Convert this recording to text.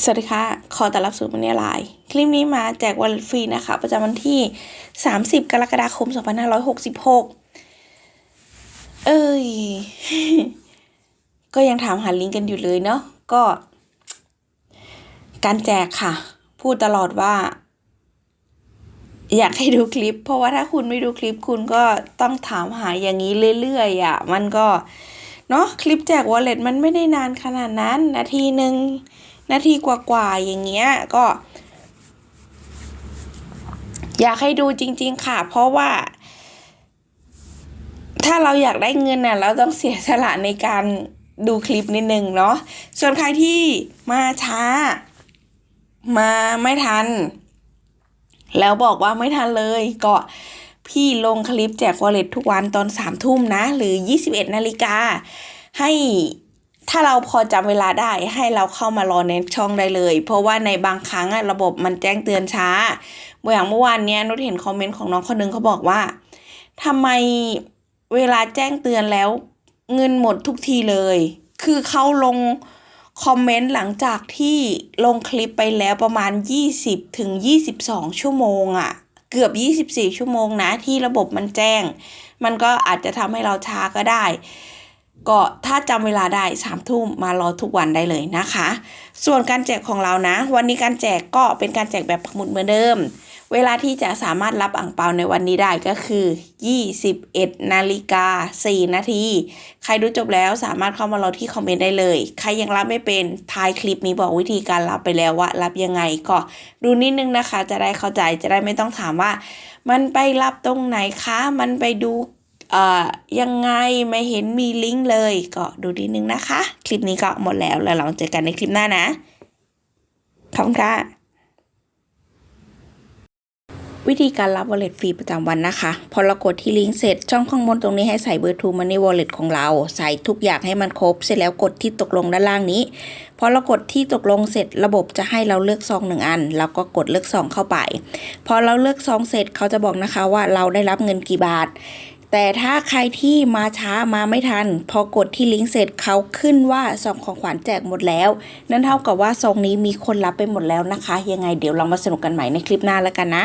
สวัสดีค่ะ ขอต้อนรับสู่มันนี่ไลน์คลิปนี้มาแจกวันฟรีนะคะ ประจำวันที่ 30 กรกฎาคม 2566 เอ้ย ก็ยังถามหาลิงก์กันอยู่เลยเนาะ ก็ การแจกค่ะ พูดตลอดว่า อยากให้ดูคลิป เพราะว่าถ้าคุณไม่ดูคลิปคุณก็ต้องถามหาอย่างนี้เรื่อยๆอะ มันก็ เนาะคลิปแจกวอลเล็ตมันไม่ได้นานขนาดนั้น นาทีหนึ่ง นาทีกว่าๆอย่างเงี้ยก็ อยากให้ดูจริง ๆ ค่ะ เพราะว่า ถ้าเราอยากได้เงินน่ะ เราต้องเสียสละในการดูคลิปนิดนึงเนาะส่วนใครที่มาช้า มาไม่ทัน แล้วบอกว่าไม่ทันเลยก็พี่ลงคลิปแจกวอลเล็ตทุกวันตอนสามทุ่มนะ หรือ21นาฬิกาให้ ถ้าเราพอจำเวลาได้ให้เราเข้ามารอในช่องได้เลย เพราะว่าในบางครั้งอะระบบมันแจ้งเตือนช้าอย่างเมื่อวานเนี้ยนุชเห็นคอมเมนต์ของน้องคนนึงเขาบอกว่าทำไมเวลาแจ้งเตือนแล้ว เงินหมดทุกทีเลย คือเขาลงคอมเมนต์หลังจากที่ลงคลิปไปแล้วประมาณ 20ถึง22 ชั่วโมงอะเกือบ 24 ชั่วโมงนะที่ระบบมันแจ้ง มันก็อาจจะทำให้เราช้าก็ได้ ก็ถ้าจำเวลาได้สามทุ่มมารอทุกวันได้เลยนะคะ ส่วนการแจกของเรานะ วันนี้การแจกก็เป็นการแจกแบบปักหมุดเหมือนเดิม เวลาที่จะสามารถรับอ่างเปาในวันนี้ได้ก็คือ 21 นาฬิกา 4 นาที ใครดูจบแล้วสามารถเข้ามารอที่คอมเมนต์ได้เลย ใครยังรับไม่เป็นท้ายคลิปมีบอกวิธีการรับไปแล้วว่ารับยังไงก็ดูนิดนึงนะคะ จะได้เข้าใจจะได้ไม่ต้องถามว่า มันไปรับตรงไหนคะ มันไปดู ยังไงไม่เห็นมีลิงก์เลย ก็ดูนิดนึงนะคะ คลิปนี้ก็หมดแล้วแล้วเราเจอกันในคลิปหน้านะ ขอบคุณค่ะ วิธีการรับ wallet ฟรีประจำวันนะคะ พอเรากดที่ลิงก์เสร็จ ช่องข้างบนตรงนี้ให้ใส่เบอร์ True Money Wallet ของเรา ใส่ทุกอย่างให้มันครบ เสร็จแล้วกดที่ตกลงด้านล่างนี้ พอเรากดที่ตกลงเสร็จระบบจะให้เราเลือกซองหนึ่งอัน เราก็กดเลือกซองเข้าไป พอเราเลือกซองเสร็จเขาจะบอกนะคะว่าเราได้รับเงินกี่บาท แต่ถ้าใครที่มาช้ามาไม่ทัน พอกดที่ลิงก์เสร็จเขาขึ้นว่าซองของขวัญแจกหมดแล้ว นั่นเท่ากับว่าซองนี้มีคนรับไปหมดแล้วนะคะ ยังไงเดี๋ยวเรามาสนุกกันใหม่ในคลิปหน้าแล้วกันนะ